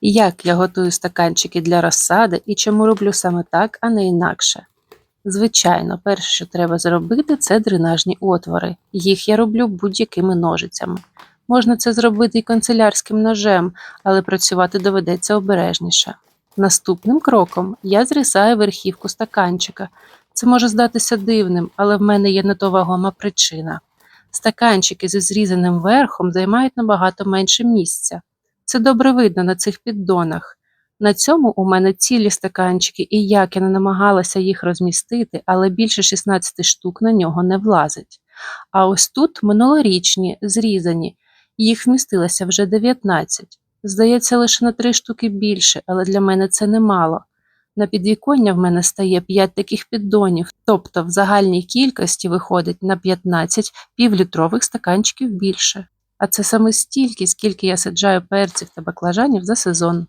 Як я готую стаканчики для розсади і чому роблю саме так, а не інакше? Звичайно, перше, що треба зробити, це дренажні отвори. Їх я роблю будь-якими ножицями. Можна це зробити і канцелярським ножем, але працювати доведеться обережніше. Наступним кроком я зрізаю верхівку стаканчика. Це може здатися дивним, але в мене є на то вагома причина. Стаканчики зі зрізаним верхом займають набагато менше місця. Це добре видно на цих піддонах. На цьому у мене цілі стаканчики, і як я не намагалася їх розмістити, але більше 16 штук на нього не влазить. А ось тут минулорічні, зрізані, їх вмістилося вже 19. Здається, лише на 3 штуки більше, але для мене це немало. На підвіконня в мене стає 5 таких піддонів, тобто в загальній кількості виходить на 15 півлітрових стаканчиків більше. А це саме стільки, скільки я саджаю перців та баклажанів за сезон.